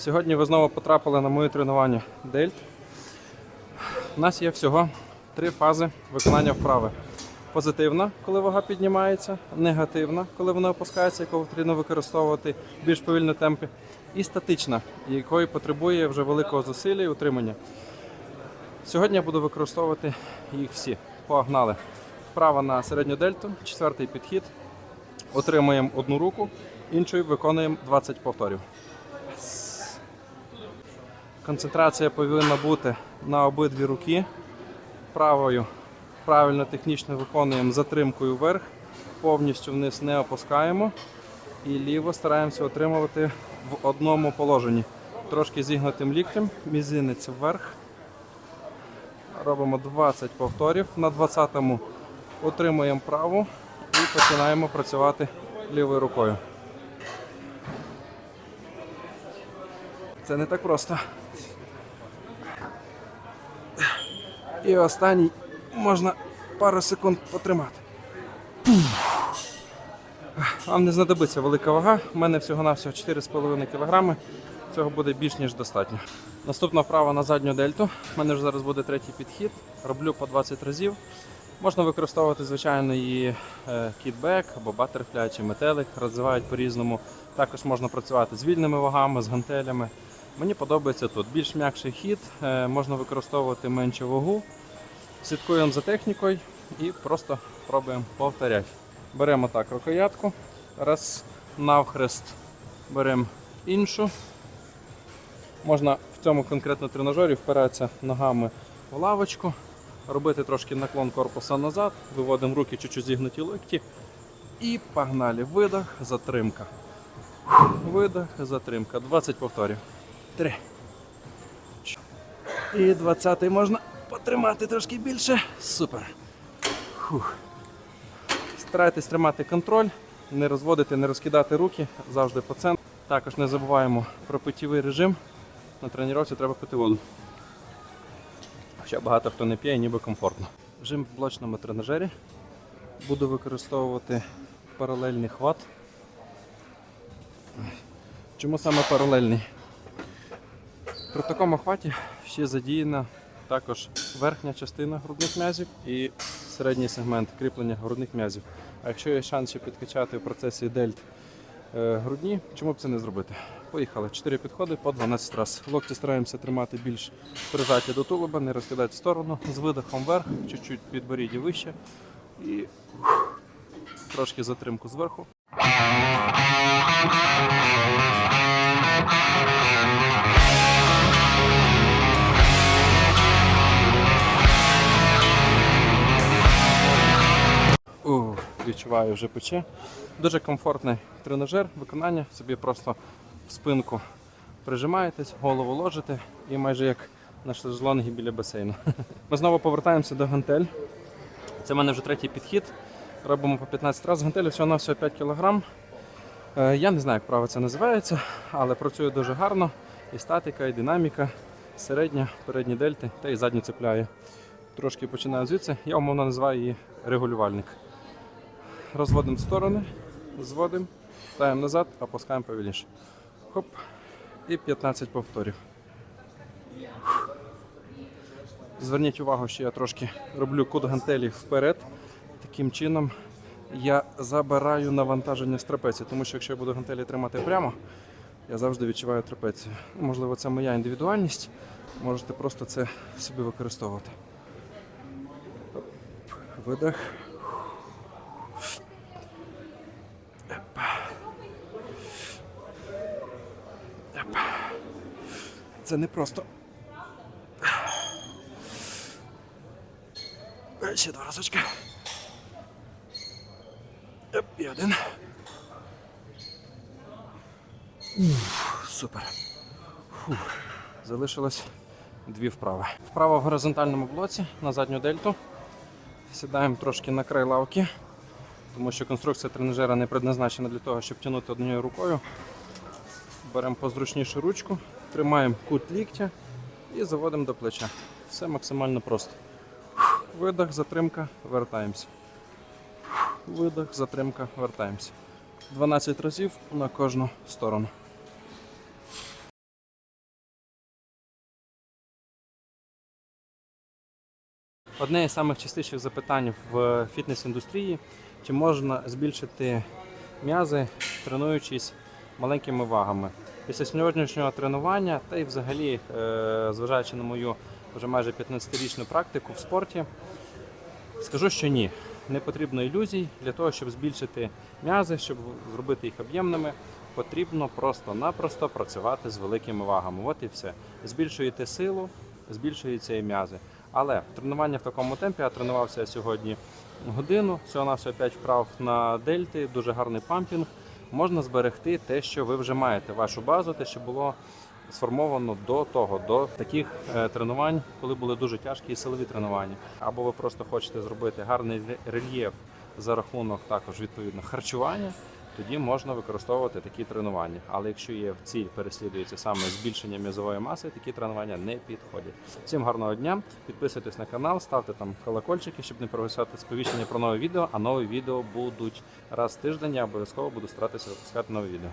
Сьогодні ви знову потрапили на моє тренування Дельт. У нас є всього три фази виконання вправи. Позитивна, коли вага піднімається, негативна, коли вона опускається, яку потрібно використовувати в більш повільному темпі, і статична, якої потребує вже великого зусилля і утримання. Сьогодні я буду використовувати їх всі. Погнали. Вправа на середню дельту, четвертий підхід. Отримуємо одну руку, іншою виконуємо 20 повторів. Концентрація повинна бути на обидві руки. Правою правильно технічно виконуємо затримкою вверх, повністю вниз не опускаємо. І ліво стараємося отримувати в одному положенні. Трошки зігнутим ліктем, мізинець вверх. Робимо 20 повторів. На 20-му отримуємо праву і починаємо працювати лівою рукою. Це не так просто. І останній можна пару секунд потримати. Вам не знадобиться велика вага. У мене всього-навсього 4,5 кг. Цього буде більш ніж достатньо. Наступна вправа на задню дельту. У мене вже зараз буде третій підхід. Роблю по 20 разів. Можна використовувати, звичайно, і е, кітбек або батерфляй чи метелик, розвивають по-різному. Також можна працювати з вільними вагами, з гантелями. Мені подобається тут більш м'якший хід, е, можна використовувати меншу вагу. Слідкуємо за технікою і просто пробуємо повторяти. Беремо так рукоятку, раз навхрест беремо іншу. Можна в цьому конкретно тренажері впиратися ногами в лавочку, робити трошки наклон корпуса назад, виводимо руки чуть-чуть зігнуті локті і погнали. Видох, затримка. Видох, затримка. 20 повторів. 3. І 20-й можна потримати трошки більше. Супер. Фух. Старайтесь тримати контроль, не розводити, не розкидати руки, завжди по центру. Також не забуваємо про питєвий режим. На тренувці треба пити воду. Хоча багато хто не п'є, ніби комфортно. Жим в блочному тренажері. Буду використовувати паралельний хват. Чому саме паралельний? При такому хваті ще задіяна також верхня частина грудних м'язів і середній сегмент кріплення грудних м'язів. А якщо є шанс ще підкачати в процесі дельт е, грудні, чому б це не зробити? Поїхали. 4 підходи по 12 разів. Локті стараємося тримати більш прижаті до тулуба, не розкидати в сторону, з видихом вверх, чуть-чуть підборіддя вище і трошки затримку зверху. Відчуваю, вже пече. Дуже комфортний тренажер, виконання. Собі просто в спинку прижимаєтесь, голову ложите і майже як на шезлонгі біля басейну. Ми знову повертаємося до гантель. Це в мене вже третій підхід. Робимо по 15 разів. Гантелі всього всього 5 кг. Я не знаю, як право це називається, але працює дуже гарно. І статика, і динаміка, середня, передні дельти та і задні цепляє. Трошки починаю звідси. Я умовно називаю її регулювальник. Розводимо в сторони, зводимо, ставимо назад, опускаємо повільніше. Хоп. І 15 повторів. Зверніть увагу, що я трошки роблю кут гантелі вперед. Таким чином я забираю навантаження з трапеції, тому що якщо я буду гантелі тримати прямо, я завжди відчуваю трапецію. Ну, Можливо, це моя індивідуальність. Можете просто це собі використовувати. Видих. Це не просто. Ще два разочки. І один. Уф, супер. Фух. Залишилось дві вправи. Вправа в горизонтальному блоці на задню дельту. Сідаємо трошки на край лавки, тому що конструкція тренажера не предназначена для того, щоб тягнути однією рукою. Беремо позручнішу ручку, Тримаємо кут ліктя і заводимо до плеча. Все максимально просто. Видох, затримка, вертаємося. Видох, затримка, вертаємося. 12 разів на кожну сторону. Одне із самих частіших запитань в фітнес-індустрії чи можна збільшити м'язи, тренуючись маленькими вагами. Після сьогоднішнього тренування, та й взагалі, е, зважаючи на мою вже майже 15-річну практику в спорті, скажу, що ні. Не потрібно ілюзій для того, щоб збільшити м'язи, щоб зробити їх об'ємними. Потрібно просто-напросто працювати з великими вагами. От і все. Збільшуєте силу, збільшуються і м'язи. Але тренування в такому темпі, я тренувався сьогодні годину, всього на все 5 вправ на дельти, дуже гарний пампінг. Можна зберегти те, що ви вже маєте, вашу базу, те, що було сформовано до того, до таких е, тренувань, коли були дуже тяжкі і силові тренування. Або ви просто хочете зробити гарний рельєф за рахунок також відповідно харчування. Тоді можна використовувати такі тренування. Але якщо є ціль переслідується саме збільшення м'язової маси, такі тренування не підходять. Всім гарного дня! Підписуйтесь на канал, ставте там колокольчики, щоб не прогасати сповіщення про нове відео. А нові відео будуть раз в тиждень. Я обов'язково буду старатися випускати нові відео.